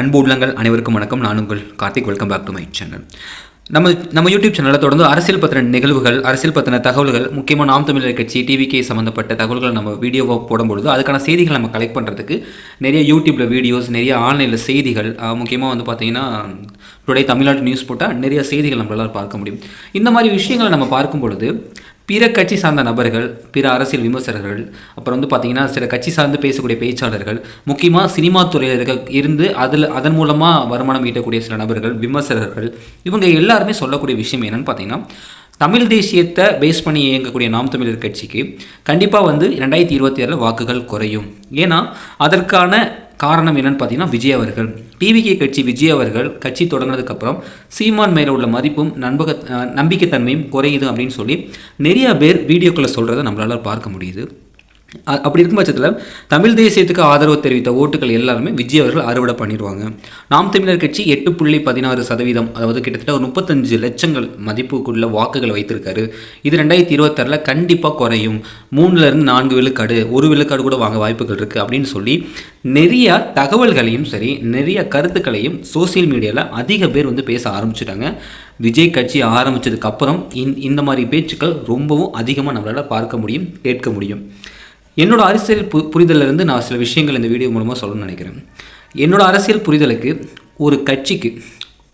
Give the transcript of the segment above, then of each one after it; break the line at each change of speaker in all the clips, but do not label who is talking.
அன்பு உள்ளங்கள் அனைவருக்கும் வணக்கம். நான் உங்கள் Karthik. Welcome back to my channel நம்ம நம்ம யூடியூப் சேனலில் தொடர்ந்து அரசியல் பத்திர நிகழ்வுகள் அரசியல் பற்றின தகவல்கள் முக்கியமாக நாம் தமிழர் கட்சி டிவிகே சம்மந்தப்பட்ட தகவல்கள் நம்ம வீடியோவாக போடும்பொழுது அதுக்கான செய்திகள் நம்ம கலெக்ட் பண்ணுறதுக்கு நிறைய யூடியூப்பில் வீடியோஸ் நிறைய ஆன்லைனில் செய்திகள் முக்கியமாக வந்து பார்த்தீங்கன்னா டுடே தமிழ்நாடு நியூஸ் போட்டால் நிறைய செய்திகள் நம்மளால் பார்க்க முடியும். இந்த மாதிரி விஷயங்களை நம்ம பார்க்கும் பொழுது பிற கட்சி சார்ந்த நபர்கள் பிற அரசியல் விமர்சகர்கள் அப்புறம் வந்து பார்த்திங்கன்னா சில கட்சி சார்ந்து பேசக்கூடிய பேச்சாளர்கள் முக்கியமாக சினிமா துறையில் இருக்க இருந்து அதில் அதன் மூலமாக வருமானம் ஈட்டக்கூடிய சில நபர்கள் விமர்சகர்கள் இவங்க எல்லாருமே சொல்லக்கூடிய விஷயம் என்னென்னு பார்த்தீங்கன்னா தமிழ் தேசியத்தை பேஸ் பண்ணி இயங்கக்கூடிய நாம் தமிழர் கட்சிக்கு கண்டிப்பாக வந்து ரெண்டாயிரத்தி இருபத்தி ஏழில் வாக்குகள் குறையும். ஏன்னா அதற்கான காரணம் என்னன்னு பார்த்தீங்கன்னா விஜய் அவர்கள். டிவிகே கட்சி விஜய் அவர்கள் கட்சி தொடங்கினதுக்கப்புறம் சீமான் மேலே உள்ள மதிப்பும் நண்பக நம்பிக்கைத்தன்மையும் குறையுது அப்படின்னு சொல்லி நிறையா பேர் வீடியோக்களை சொல்கிறத நம்மளால் பார்க்க முடியுது. அப்படி இருக்கும் பட்சத்தில் தமிழ் தேசியத்துக்கு ஆதரவு தெரிவித்த ஓட்டுகள் எல்லாருமே விஜய் அவர்கள் அறுவடை பண்ணிடுவாங்க. நாம் தமிழர் கட்சி எட்டு புள்ளி பதினாறு சதவீதம் அதாவது கிட்டத்தட்ட ஒரு முப்பத்தஞ்சு லட்சங்கள் மதிப்புக்குள்ள வாக்குகள் வைத்திருக்காரு. இது ரெண்டாயிரத்தி இருபத்தாறில் கண்டிப்பாக குறையும். மூணுலேருந்து நான்கு விழுக்காடு ஒரு விழுக்காடு கூட வாங்க வாய்ப்புகள் இருக்குது அப்படின்னு சொல்லி நிறைய தகவல்களையும் சரி நிறைய கருத்துக்களையும் சோஷியல் மீடியாவில் அதிக பேர் வந்து பேச ஆரம்பிச்சிட்டாங்க. விஜய் கட்சி ஆரம்பித்ததுக்கப்புறம் இந் இந்த மாதிரி பேச்சுக்கள் ரொம்பவும் அதிகமாக நம்மளால் பார்க்க முடியும் கேட்க முடியும். என்னோட அரசியல் பு புரிதலிருந்து நான் சில விஷயங்கள் இந்த வீடியோ மூலமாக சொல்லணும்னு நினைக்கிறேன். என்னோட அரசியல் புரிதலுக்கு ஒரு கட்சிக்கு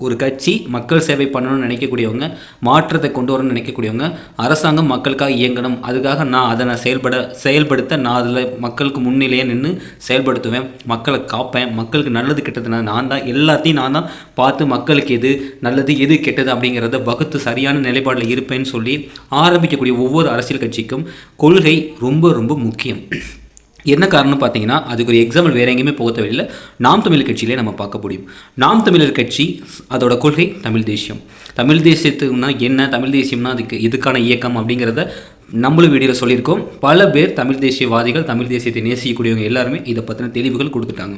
ஒரு கட்சி மக்கள் சேவை பண்ணணும்னு நினைக்கக்கூடியவங்க மாற்றத்தை கொண்டு வரணும்னு நினைக்கக்கூடியவங்க அரசாங்கம் மக்களுக்காக இயங்கணும். அதுக்காக நான் அதை நான் செயல்பட செயல்படுத்த நான் அதில் மக்களுக்கு முன்னிலையே நின்று செயல்படுத்துவேன். மக்களை காப்பேன். மக்களுக்கு நல்லது கெட்டது நான் நான் தான் எல்லாத்தையும் நான் தான் பார்த்து மக்களுக்கு எது நல்லது எது கெட்டது அப்படிங்கிறத வகுத்து சரியான நிலைப்பாடில் இருப்பேன்னு சொல்லி ஆரம்பிக்கக்கூடிய ஒவ்வொரு அரசியல் கட்சிக்கும் கொள்கை ரொம்ப ரொம்ப முக்கியம். என்ன காரணம் பார்த்தீங்கன்னா அதுக்கு ஒரு எக்ஸாம்பிள் வேறு எங்கேயுமே போக தேவையில்லை. நாம் தமிழர் கட்சியிலே நம்ம பார்க்க முடியும். நாம் தமிழர் கட்சி அதோட கொள்கை தமிழ் தேசியம். தமிழ் தேசியத்துக்குனா என்ன? தமிழ் தேசியம்னா அதுக்கு இதுக்கான இயக்கம் அப்படிங்கிறத நம்மளும் வீடியோவில் சொல்லியிருக்கோம். பல பேர் தமிழ் தேசியவாதிகள் தமிழ் தேசியத்தை நேசிக்கக்கூடியவங்க எல்லாருமே இதை பற்றின தெளிவுகள் கொடுத்துட்டாங்க.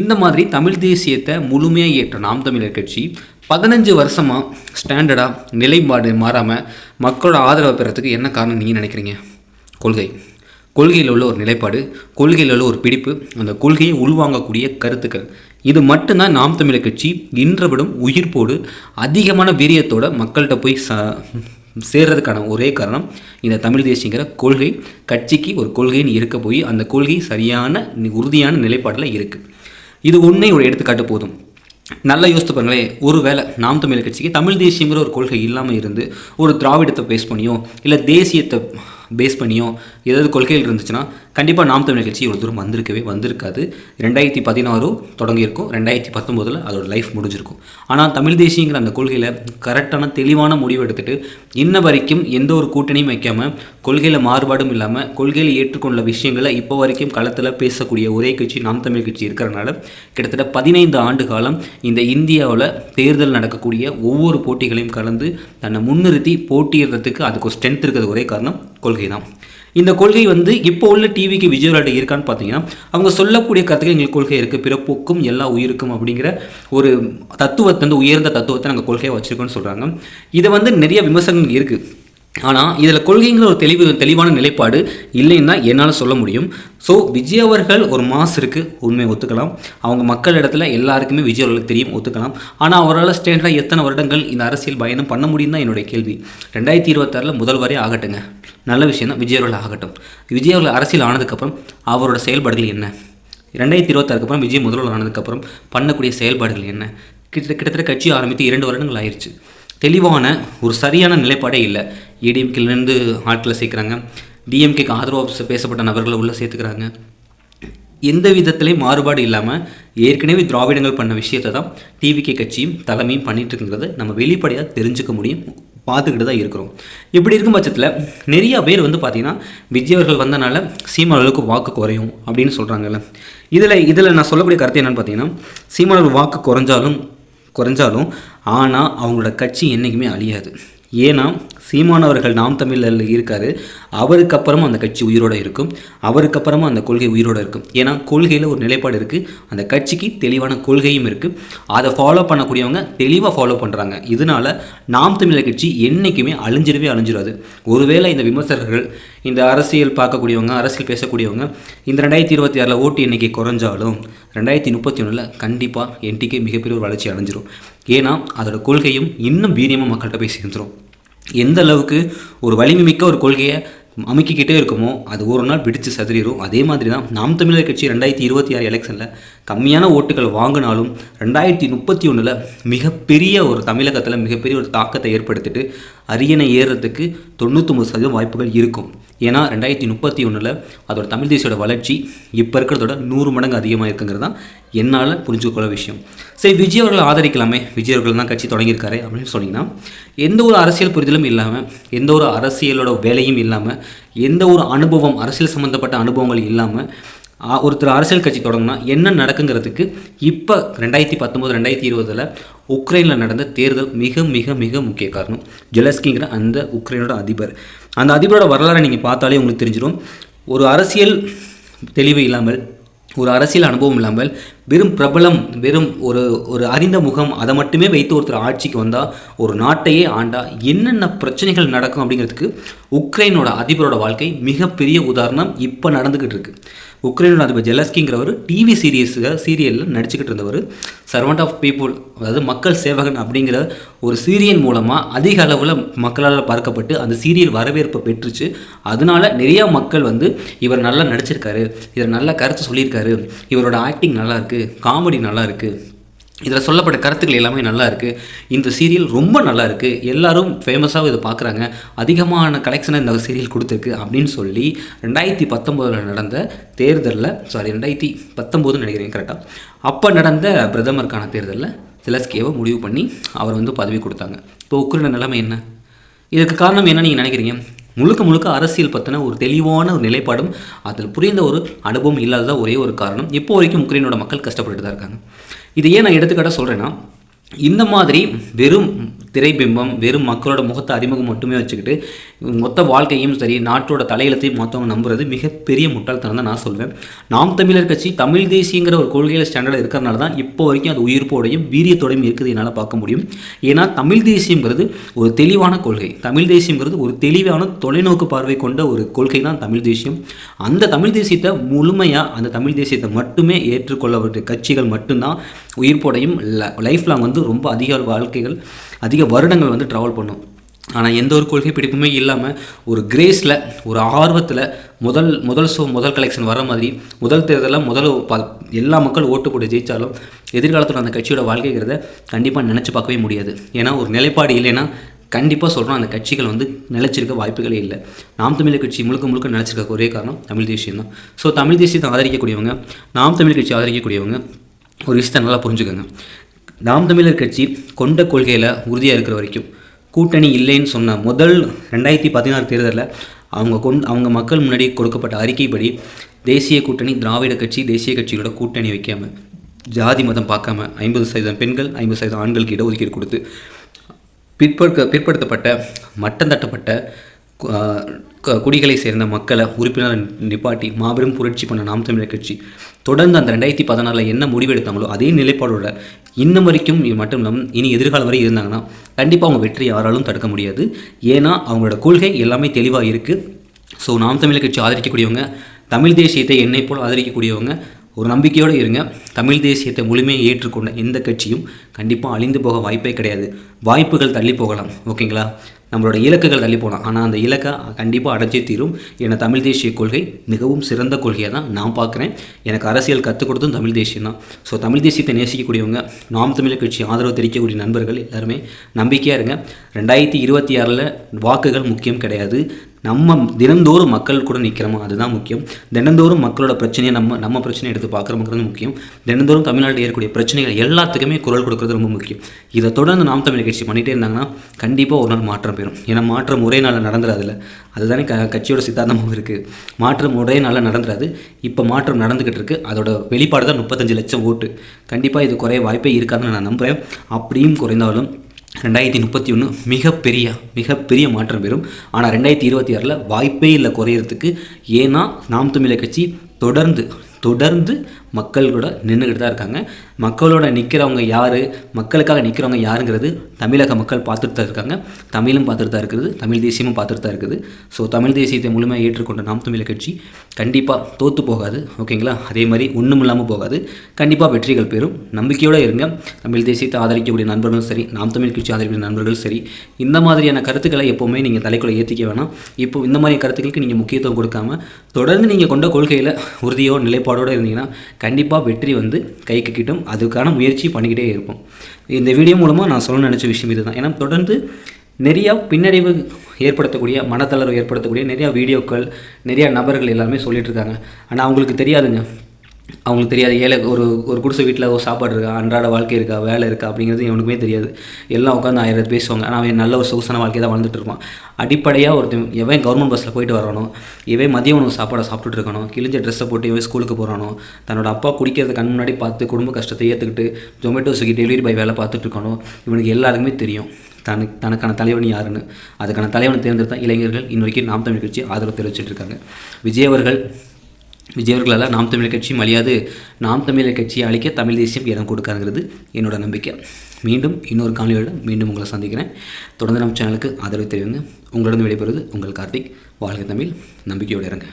இந்த மாதிரி தமிழ் தேசியத்தை முழுமையாக ஏற்ற நாம் தமிழர் கட்சி பதினஞ்சு வருஷமாக ஸ்டாண்டர்டாக நிலைப்பாடு மாறாமல் மக்களோட ஆதரவை பெறத்துக்கு என்ன காரணம் நீங்கள் நினைக்கிறீங்க? கொள்கை. கொள்கையில் உள்ள ஒரு நிலைப்பாடு கொள்கையில் உள்ள ஒரு பிடிப்பு அந்த கொள்கையை உள்வாங்கக்கூடிய கருத்துக்கள். இது மட்டும்தான் நாம் தமிழர் கட்சி இன்றவிடும் உயிர்ப்போடு அதிகமான வீரியத்தோட மக்கள்கிட்ட போய் ச சேர்றதுக்கான ஒரே காரணம் இந்த தமிழ் தேசியங்கிற கொள்கை. கட்சிக்கு ஒரு கொள்கைன்னு இருக்க போய் அந்த கொள்கை சரியான உறுதியான நிலைப்பாட்டில் இருக்குது இது ஒன்றே ஒரு எடுத்துக்காட்டு போதும். நல்லா யோசித்து பாருங்களேன் ஒருவேளை நாம் தமிழர் கட்சிக்கு தமிழ் தேசியங்கிற ஒரு கொள்கை இல்லாமல் இருந்து ஒரு திராவிடத்தை பேஸ் பண்ணியோ இல்லை தேசியத்தை பேஸ் பண்ணியோ ஏதாவது கொள்கைகள் இருந்துச்சுன்னா கண்டிப்பாக நாம் தமிழ் கட்சி இவ்வளோ தூரம் வந்திருக்கவே வந்திருக்காது. ரெண்டாயிரத்தி பதினாறோ தொடங்கியிருக்கும். ரெண்டாயிரத்தி பத்தொம்போதில் அதோட லைஃப் முடிஞ்சிருக்கும். ஆனால் தமிழ் தேசியங்கிற அந்த கொள்கையில் கரெக்டான தெளிவான முடிவு எடுத்துகிட்டு இன்ன வரைக்கும் எந்த ஒரு கூட்டணியும் வைக்காமல் கொள்கையில் மாறுபாடும் இல்லாமல் கொள்கையில் ஏற்றுக்கொண்ட விஷயங்களை இப்போ வரைக்கும் களத்தில் பேசக்கூடிய ஒரே கட்சி நாம் தமிழ் கட்சி இருக்கிறனால கிட்டத்தட்ட பதினைந்து ஆண்டு காலம் இந்த இந்தியாவில் தேர்தல் நடக்கக்கூடிய ஒவ்வொரு போட்டிகளையும் கலந்து தன்னை முன்னிறுத்தி போட்டியிடுறதுக்கு அதுக்கு ஒரு ஸ்ட்ரென்த் இருக்கிறது ஒரே காரணம் கொள்கை தான் இந்த கொள்கை வந்து இப்போ உள்ள டிவிக்கு விஜுவலாட்டி இருக்கான்னு பார்த்தீங்கன்னா அவங்க சொல்லக்கூடிய கருத்துக்கு எங்களுக்கு கொள்கை இருக்குது பிறப்புக்கும் எல்லா உயிருக்கும் அப்படிங்கிற ஒரு தத்துவத்தை வந்து உயர்ந்த தத்துவத்தை நாங்கள் கொள்கையாக வச்சுருக்கோன்னு சொல்கிறாங்க இதை வந்து நிறைய விமர்சனங்கள் இருக்குது ஆனால் இதில் கொள்கைங்கிற ஒரு தெளிவு தெளிவான நிலைப்பாடு இல்லைன்னா என்னால் சொல்ல முடியும். ஸோ விஜய் அவர்கள் ஒரு மாஸ் இருக்குது உண்மை ஒத்துக்கலாம். அவங்க மக்கள் இடத்துல எல்லாருக்குமே விஜய் அவர்களுக்கு தெரியும் ஒத்துக்கலாம். ஆனால் அவரால் ஸ்டேண்டாக எத்தனை வருடங்கள் இந்த அரசியல் பயணம் பண்ண முடியும் தான் என்னுடைய கேள்வி. ரெண்டாயிரத்தி இருபத்தாறில் முதல்வரே ஆகட்டுங்க. நல்ல விஷயம் தான் விஜய் அவர்கள் ஆகட்டும். விஜய் அவர்கள் அரசியல் ஆனதுக்கப்புறம் அவரோட செயல்பாடுகள் என்ன? ரெண்டாயிரத்தி இருபத்தாறுக்கு அப்புறம் விஜய் முதல்வர் ஆனதுக்கப்புறம் பண்ணக்கூடிய செயல்பாடுகள் என்ன? கிட்ட கிட்டத்தட்ட கட்சி ஆரம்பித்து இரண்டு வருடங்கள் ஆயிடுச்சு தெளிவான ஒரு சரியான நிலைப்பாடே இல்லை. ஏடிஎம்கேலேருந்து ஆட்களை சேர்க்குறாங்க. டிஎம்கேக்கு ஆதரவாக பேசப்பட்ட நபர்களை உள்ளே சேர்த்துக்கிறாங்க. எந்த விதத்திலையும் மாறுபாடு இல்லாமல் ஏற்கனவே திராவிடங்கள் பண்ண விஷயத்தை தான் டிவிகே கட்சியும் தலைமையும் பண்ணிட்டு இருக்குங்கிறத நம்ம வெளிப்படையாக தெரிஞ்சுக்க முடியும். பார்த்துக்கிட்டு தான் இருக்கிறோம். இப்படி இருக்கும் பட்சத்தில் நிறையா பேர் வந்து பார்த்திங்கன்னா விஜய் அவர்கள் வந்தனால சீமானவர்களுக்கு வாக்கு குறையும் அப்படின்னு சொல்கிறாங்கல்ல இதில் இதில் நான் சொல்லக்கூடிய கருத்து என்னென்னு பார்த்தீங்கன்னா சீமானவர்கள் வாக்கு குறைஞ்சாலும் குறைஞ்சாலும் ஆனால் அவங்களோட கட்சி என்றைக்குமே அழியாது. ஏன்னா சீமானவர்கள் நாம் தமிழில் இருக்காரு. அவருக்கு அப்புறமா அந்த கட்சி உயிரோட இருக்கும். அவருக்கு அப்புறமா அந்த கொள்கை உயிரோட இருக்கும். ஏன்னா கொள்கையில் ஒரு நிலைப்பாடு இருக்குது அந்த கட்சிக்கு தெளிவான கொள்கையும் இருக்குது அதை ஃபாலோ பண்ணக்கூடியவங்க தெளிவாக ஃபாலோ பண்ணுறாங்க இதனால நாம் தமிழர் கட்சி என்றைக்குமே அழிஞ்சிடவே அழிஞ்சிடாது. ஒருவேளை இந்த விமர்சகர்கள் இந்த அரசியல் பார்க்கக்கூடியவங்க அரசியல் பேசக்கூடியவங்க இந்த ரெண்டாயிரத்தி இருபத்தி ஆறில் ஓட்டு எண்ணிக்கை குறைஞ்சாலும் ரெண்டாயிரத்தி முப்பத்தி ஒன்றில் கண்டிப்பாக என்டிகே மிகப்பெரிய ஒரு வளர்ச்சி அடைஞ்சிரும். ஏன்னா அதோட கொள்கையும் இன்னும் வீரியமாக மக்கள்கிட்ட போய் சேர்ந்துடும் எந்த அளவுக்கு ஒரு வலிமை மிக்க ஒரு கொள்கையை அமைக்கிக்கிட்டே இருக்குமோ அது ஒரு நாள் பிடிச்சு சதுரிடும் அதே மாதிரி தான் நாம் தமிழர் கட்சி ரெண்டாயிரத்தி இருபத்தி ஆறு எலெக்ஷனில் கம்மியான ஓட்டுகள் வாங்கினாலும் ரெண்டாயிரத்தி முப்பத்தி ஒன்றில் மிகப்பெரிய ஒரு தமிழகத்தில் மிகப்பெரிய ஒரு தாக்கத்தை ஏற்படுத்திட்டு அரியணை ஏறுறதுக்கு தொண்ணூத்தொம்பது சதவீதம் வாய்ப்புகள் இருக்கும். ஏன்னா ரெண்டாயிரத்தி முப்பத்தி ஒன்றில் அதோட தமிழ் தேசியோட வளர்ச்சி இப்போ இருக்கிறதோட நூறு மடங்கு அதிகமாக இருக்குங்கிறது தான் என்னால் புரிஞ்சுக்கொள்ள விஷயம். சரி விஜய் அவர்களை ஆதரிக்கலாமே. விஜய் அவர்கள் தான் கட்சி தொடங்கியிருக்காரு அப்படின்னு சொன்னீங்கன்னா எந்த ஒரு அரசியல் புரிதலும் இல்லாமல் எந்த ஒரு அரசியலோட வேலையும் இல்லாமல் எந்த ஒரு அனுபவம் அரசியல் சம்மந்தப்பட்ட அனுபவங்கள் இல்லாமல் ஒருத்தர் அரசியல் கட்சி தொடங்கினா என்ன நடக்குங்கிறதுக்கு இப்போ ரெண்டாயிரத்தி பத்தொம்போது ரெண்டாயிரத்தி இருபதில் உக்ரைனில் நடந்த தேர்தல் மிக மிக மிக முக்கிய காரணம். ஜெலஸ்கிங்கிற அந்த உக்ரைனோட அதிபர். அந்த அதிபரோட வரலாறை நீங்கள் பார்த்தாலே உங்களுக்கு தெரிஞ்சிடும் ஒரு அரசியல் தெளிவு இல்லாமல் ஒரு அரசியல் அனுபவம் இல்லாமல் வெறும் பிரபலம் வெறும் ஒரு ஒரு அறிந்த முகம் அதை மட்டுமே வைத்து ஒருத்தர் ஆட்சிக்கு வந்தால் ஒரு நாட்டையே ஆண்டா என்னென்ன பிரச்சனைகள் நடக்கும் அப்படிங்கிறதுக்கு உக்ரைனோட அதிபரோட வாழ்க்கை மிகப்பெரிய உதாரணம் இப்போ நடந்துக்கிட்டு இருக்கு. உக்ரைனோட அதிபர் ஜெலஸ்கிங்கிறவர் டிவி சீரியஸுக சீரியலில் நடிச்சுக்கிட்டு இருந்தவர். சர்வெண்ட் ஆஃப் பீப்புள் அதாவது மக்கள் சேவகன் அப்படிங்கிற ஒரு சீரியல் மூலமாக அதிக அளவில் மக்களால் பார்க்கப்பட்டு அந்த சீரியல் வரவேற்பை பெற்றுச்சு. அதனால நிறையா மக்கள் வந்து இவர் நல்லா நடிச்சிருக்காரு இவர் நல்லா கருத்து சொல்லியிருக்காரு இவரோட ஆக்டிங் நல்லாயிருக்கு காமெடி நல்லாயிருக்கு இதில் சொல்லப்பட்ட கருத்துக்கள் எல்லாமே நல்லா இருக்குது இந்த சீரியல் ரொம்ப நல்லா இருக்குது எல்லாரும் ஃபேமஸாகவும் இதை பார்க்குறாங்க அதிகமான கலெக்ஷனை இந்த சீரியல் கொடுத்துருக்கு அப்படின்னு சொல்லி ரெண்டாயிரத்தி பத்தொம்போதில் நடந்த தேர்தலில் சாரி ரெண்டாயிரத்தி பத்தொம்போதுன்னு நினைக்கிறேன் கரெக்டாக அப்போ நடந்த பிரதமருக்கான தேர்தலில் செலஸ்கேவை முடிவு பண்ணி அவர் வந்து பதவி கொடுத்தாங்க. இப்போ உக்ரைன் நிலைமை என்ன? இதுக்கு காரணம் என்ன நீங்கள் நினைக்கிறீங்க? முழுக்க முழுக்க அரசியல் பற்றின ஒரு தெளிவான ஒரு நிலைப்பாடும் அதில் புரிந்த ஒரு அனுபவம் இல்லாததான் ஒரே ஒரு காரணம். இப்போ வரைக்கும் உக்ரைனோட மக்கள் கஷ்டப்பட்டுட்டு தான் இருக்காங்க. இது ஏன் நான் எடுத்துக்காட்டாக சொல்கிறேன்னா இந்த மாதிரி வெறும் திரைபிம்பம் வெறும் மக்களோட முகத்தை அறிமுகம் மட்டுமே வச்சுக்கிட்டு மொத்த வாழ்க்கையும் சரி நாட்டோட தலையிலத்தையும் மொத்தவங்க நம்புறது மிகப்பெரிய முட்டாள்தனம் தான் நான் சொல்வேன். நாம் தமிழர் கட்சி தமிழ் தேசியங்கிற ஒரு கொள்கையில் ஸ்டாண்டர்ட் இருக்கிறனால தான் இப்போ வரைக்கும் அது உயிர்ப்போடையும் வீரியத்தோடையும் இருக்குது என்னால் பார்க்க முடியும். ஏன்னா தமிழ் தேசியங்கிறது ஒரு தெளிவான கொள்கை. தமிழ் தேசியங்கிறது ஒரு தெளிவான தொலைநோக்கு பார்வை கொண்ட ஒரு கொள்கை தான் தமிழ் தேசியம். அந்த தமிழ் தேசியத்தை முழுமையாக அந்த தமிழ் தேசியத்தை மட்டுமே ஏற்றுக்கொள்ளப்பட்ட கட்சிகள் மட்டும்தான் உயிர்ப்போடையும் லைஃப் லாங் வந்து ரொம்ப அதிக வாழ்க்கைகள். அதிக வருடங்கள் வந்து ட்ராவல் பண்ணும். ஆனால் எந்த ஒரு கொள்கை பிடிப்புமே இல்லாமல் ஒரு கிரேஸில் ஒரு ஆர்வத்தில் முதல் முதல் ஷோ முதல் கலெக்ஷன் வர மாதிரி முதல் தேர்தலில் முதல் எல்லா மக்கள் ஓட்டு போட்டு ஜெயித்தாலும் எதிர்காலத்தில் அந்த கட்சியோட வாழ்க்கைங்கிறத கண்டிப்பாக நினச்சி பார்க்கவே முடியாது. ஏன்னா ஒரு நிலைப்பாடு இல்லைன்னா கண்டிப்பாக சொல்கிறோம் அந்த கட்சிகள் வந்து நிலைச்சிருக்க வாய்ப்புகளே இல்லை. நாம் தமிழர் கட்சி முழுக்க முழுக்க நிலச்சிருக்க ஒரே காரணம் தமிழ் தேசியம் தான் ஸோ தமிழ் தேசியத்தை ஆதரிக்கக்கூடியவங்க நாம் தமிழ் கட்சி ஆதரிக்கக்கூடியவங்க ஒரு விஷயத்தை நல்லா புரிஞ்சுக்கோங்க. நாம் தமிழர் கட்சி கொண்ட கொள்கையில் உறுதியாக இருக்கிற வரைக்கும் கூட்டணி இல்லைன்னு சொன்ன முதல் ரெண்டாயிரத்தி பதினாறு தேர்தலில் அவங்க கொண் அவங்க மக்கள் முன்னாடி கொடுக்கப்பட்ட அறிக்கைப்படி தேசிய கூட்டணி திராவிட கட்சி தேசிய கட்சிகளோட கூட்டணி வைக்காமல் ஜாதி மதம் பார்க்காம ஐம்பது சதவீதம் பெண்கள் ஐம்பது சதவீதம் ஆண்களுக்கு இடஒதுக்கீடு கொடுத்து பிற்படுத்த பிற்படுத்தப்பட்ட மட்டம் தட்டப்பட்ட குடிகளை சேர்ந்த மக்களை உறுப்பினர் நிப்பாட்டி மாபெரும் புரட்சி பண்ண நாம் தமிழர் கட்சி தொடர்ந்து அந்த ரெண்டாயிரத்தி பதினாறில் என்ன முடிவெடுத்தாங்களோ அதே நிலைப்பாடோட இன்னும் வரைக்கும் மட்டும் இல்லாமல் இனி எதிர்காலம் வரை இருந்தாங்கன்னா கண்டிப்பாக அவங்க வெற்றி யாராலும் தடுக்க முடியாது. ஏன்னா அவங்களோட கொள்கை எல்லாமே தெளிவாக இருக்குது ஸோ நாம் தமிழர் கட்சி ஆதரிக்கக்கூடியவங்க தமிழ் தேசியத்தை என்னை போல் ஆதரிக்கக்கூடியவங்க ஒரு நம்பிக்கையோடு இருங்க. தமிழ் தேசியத்தை முழுமையாக ஏற்றுக்கொண்ட எந்த கட்சியும் கண்டிப்பாக அழிந்து போக வாய்ப்பே கிடையாது. வாய்ப்புகள் தள்ளி போகலாம். ஓகேங்களா? நம்மளோட இலக்குகள் தள்ளி போகலாம் ஆனால் அந்த இலக்கை கண்டிப்பாக அடைஞ்சே தீரும். ஏன்னா தமிழ் தேசிய கொள்கை மிகவும் சிறந்த கொள்கையாக தான் நான் பார்க்குறேன். எனக்கு அரசியல் கற்றுக் கொடுத்தும் தமிழ் தேசியம் தான். ஸோ தமிழ் தேசியத்தை நேசிக்கக்கூடியவங்க நாம் தமிழர் கட்சி ஆதரவு தெரிவிக்கக்கூடிய நண்பர்கள் எல்லாருமே நம்பிக்கையாக இருங்க. ரெண்டாயிரத்தி இருபத்தி ஆறில் வாக்குகள் முக்கியம் கிடையாது. நம்ம தினந்தோறும் மக்கள் கூட நிற்கிறோமா அதுதான் முக்கியம். தினந்தோறும் மக்களோட பிரச்சனையை நம்ம நம்ம பிரச்சனையை எடுத்து பார்க்குறோங்கிறது முக்கியம். தினந்தோறும் தமிழ்நாட்டில் ஏற்கக்கூடிய பிரச்சனைகள் எல்லாத்துக்குமே குரல் கொடுக்குறது ரொம்ப முக்கியம். இதை தொடர்ந்து நாம் தமிழ் கட்சி பண்ணிகிட்டே இருந்தாங்கன்னா கண்டிப்பாக ஒரு நாள் மாற்றம் பெறும் ஏன்னா மாற்றம் ஒரே நாளில் நடந்துடாதுல்ல அதுதானே க கட்சியோட சித்தாந்தமும் இருக்குது மாற்றம் ஒரே நாளில் நடந்துடாது இப்போ மாற்றம் நடந்துக்கிட்டு இருக்குது அதோட வெளிப்பாடு தான் முப்பத்தஞ்சு லட்சம் ஓட்டு. கண்டிப்பாக இது குறைய வாய்ப்பே இருக்காதுன்னு நான் நம்புகிறேன் அப்படியும் குறைந்தாலும் ரெண்டாயிரத்தி முப்பத்தி ஒன்று மிகப்பெரிய மிகப்பெரிய மாற்றம் பெறும். ஆனால் ரெண்டாயிரத்தி இருபத்தி ஆறில் வாய்ப்பே இல்லை குறையிறதுக்கு. ஏன்னா நாம் தமிழர் கட்சி தொடர்ந்து தொடர்ந்து மக்கள் கூட நின்றுக்கிட்டு தான் இருக்காங்க. மக்களோட நிற்கிறவங்க யார்? மக்களுக்காக நிற்கிறவங்க யாருங்கிறது தமிழக மக்கள் பார்த்துட்டு தான் இருக்காங்க. தமிழும் பார்த்துட்டு தான் இருக்குது. தமிழ் தேசியமும் பார்த்துட்டு தான் இருக்குது. ஸோ தமிழ் தேசியத்தை முழுமையாக ஏற்றுக்கொண்ட நாம் தமிழர் கட்சி கண்டிப்பாக தோற்று போகாது. ஓகேங்களா? அதே மாதிரி ஒன்றும் இல்லாமல் போகாது. கண்டிப்பாக வெற்றிகள் பெறும். நம்பிக்கையோடு இருங்க. தமிழ் தேசியத்தை ஆதரிக்கக்கூடிய நண்பர்களும் சரி நாம் தமிழ் கட்சி ஆதரிக்கக்கூடிய நண்பர்களும் சரி இந்த மாதிரியான கருத்துக்களை எப்போவுமே நீங்கள் தலைக்குள்ள ஏற்றிக்க வேணாம். இப்போ இந்த மாதிரி கருத்துக்களுக்கு நீங்கள் முக்கியத்துவம் கொடுக்காம தொடர்ந்து நீங்கள் கொண்ட கொள்கையில் உறுதியோ நிலைப்பாடோடு இருந்தீங்கன்னா கண்டிப்பாக வெற்றி வந்து கைக்கு கிட்டும். அதுக்கான முயற்சி பண்ணிக்கிட்டே இருப்போம். இந்த வீடியோ மூலமாக நான் சொல்ல நினச்ச விஷயம் இதுதான். ஏன்னா தொடர்ந்து நிறையா பின்னடைவு ஏற்படுத்தக்கூடிய மனத்தளர்வு ஏற்படுத்தக்கூடிய நிறையா வீடியோக்கள் நிறையா நபர்கள் எல்லாருமே சொல்லிகிட்ருக்காங்க ஆனால் அவங்களுக்கு தெரியாதுங்க. அவங்களுக்கு தெரியாது. ஏழை ஒரு ஒரு குடிசை வீட்டில் ஒரு சாப்பாடு இருக்கா அன்றாட வாழ்க்கை இருக்கா வேலை இருக்கா அப்படிங்கிறது இவனுக்குமே தெரியாது. எல்லாம் உட்காந்து ஆயிரம் பேசுவாங்க. ஆனால் அவன் நல்ல ஒரு சொகுசான வாழ்க்கையை தான் வாழ்ந்துட்டு இருப்பான். அடிப்படையாக ஒருத்தன் எவன் கவர்மெண்ட் பஸ்ஸில் போயிட்டு வரணும் இவன் மதிய உணவு சாப்பாடை சாப்பிட்டுட்டு இருக்கணும் கிழிஞ்ச ட்ரெஸ்ஸை போட்டு இவன் ஸ்கூலுக்கு போகிறானோ தன்னோட அப்பா குடிக்கிறத கண் முன்னாடி பார்த்து குடும்ப கஷ்டத்தை ஏற்றுக்கிட்டு ஜொமேட்டோ ஸ்விக்கி டெலிவரி பாய் வேலை பார்த்துட்டு இருக்கணும் இவனுக்கு எல்லாருக்குமே தெரியும். தனக்கு தனக்கான தலைவன் யாருன்னு. அதுக்கான தலைவனை தேர்ந்தெடுத்த இளைஞர்கள் இன்னைக்கு நாம் தமிழ் கட்சி ஆதரவு தெரிவிச்சிட்டு இருக்காங்க. விஜய் அவர்கள் விஜயவர்களால் நாம் தமிழர் கட்சி மலியாது நாம் தமிழர் கட்சியை அழிக்க தமிழ் தேசியம் இடம் கொடுக்காதுங்கிறது என்னோட நம்பிக்கை. மீண்டும் இன்னொரு காணொலியோட மீண்டும் உங்களை சந்திக்கிறேன். தொடர்ந்து நம்ம சேனலுக்கு ஆதரவு தெரிவிங்க. உங்களிடம் விடைபெறுவது உங்கள் கார்த்திக். வாழ்க தமிழ். நம்பிக்கையோடு இருங்க.